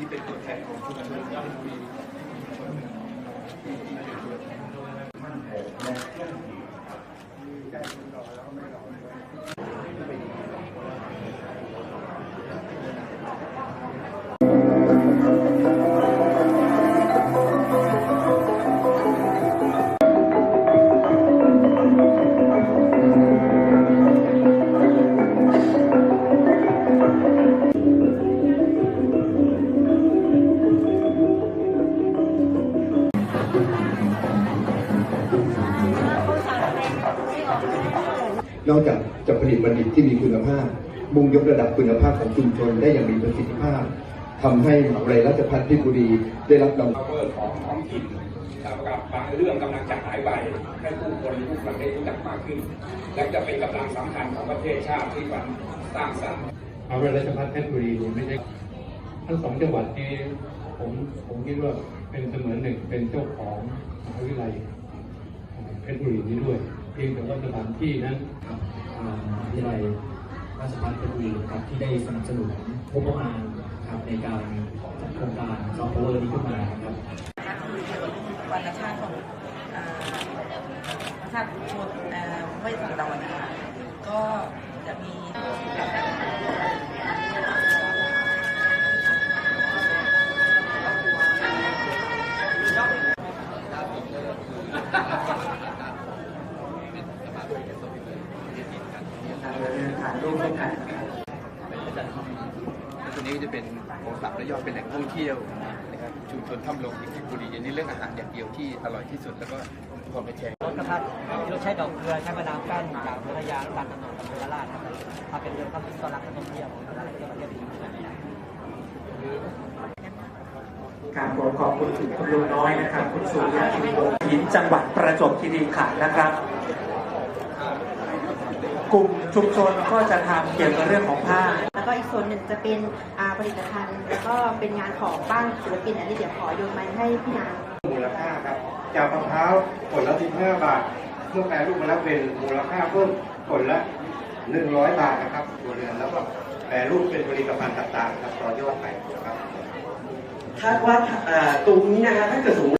ที่เป็นตัวแทนของชุมชนราชบุรีน อกจากจะผลิตบัณฑิตที่มีคุณภาพ มุ่งยกระดับคุณภาพของชุมชนได้อย่างมีประสิทธิภาพทำให้มหาวิทยาลัยราชภัฏเพชรบุรีได้รับรางวัลพาวเวอร์ของท้องถิ่นกับกับบางเรื่องกำลังจะหายไปให้ผู้คนผู้ฟังได้รู้จักมากขึ้น และจะเป็นกำลังสำคัญของประเทศชาติที่มันสร้างสรรค์มหาวิทยาลัยราชภัฏเพชรบุรีเนี่ยไม่ใช่ทั้งสองจังหวัดนี้ผมผมคิดว่าเป็นเสมือนหนึ่งเป็นเจ้าของมหาวิทยาลัยเพชรบุรีนี้ด้วยเพียงแต่ว่าสถานที่นั้นกับมหาวิทยาลัยราชภัฏเพชรบุรีครับที่ได้สนับสนุนงบประมาณครับในการจัดโครงการซอฟต์แวร์นี้ขึ้นมาครับวันชาติของชาติชนเอ่อห้วยสังดอนนะคะก็จะมี ตัวนี้ก็จะเป็นโอสับและยอดเป็นแหล่งท่องเที่ยวนะครับชุมชนถ้ำหลวงที่เพชรบุรีอันนี้เรื่องอาหารอย่างเดียวที่อร่อยที่สุดแล้วก็พอไปแชร์รถนะครับที่เราใช้ดอกเกลือใช้มะนาวกั้นจากพัทยาตัดถนนกับเรือราชครับถ้าเป็นเรื่องความต้อนรันักท่องเที่ยวของประเทศประเทศนี้นการขอขอบคุณคุณลุงน้อยนะครับ คุณสุริยะชินวงศ์หินจังหวัดประจวบคีรีขันธ์นะครับ กลุ่มชุมชนก็จะทำเกี่ยวกับเรื่องของผ้า แล้วก็อีกส่วนหนึ่งจะเป็นอ่าผลิตภัณฑ์ แล้วก็เป็นงานของบ้านศิลปินอันนี้เดี๋ยวขอโยนมาให้พี่นาง มูลค่าครับจากมะพร้าวผลละ15 บาท เมื่อแปรรูปมาแล้วเป็นมูลค่าเพิ่มผลละ 100 บาทนะครับตัวเรือนแล้วก็แปรรูปเป็นผลิตภัณฑ์ต่างๆครับต่อยอดไปนะครับ คาดว่าตรงนี้นะฮะถ้าเกิดสมมติ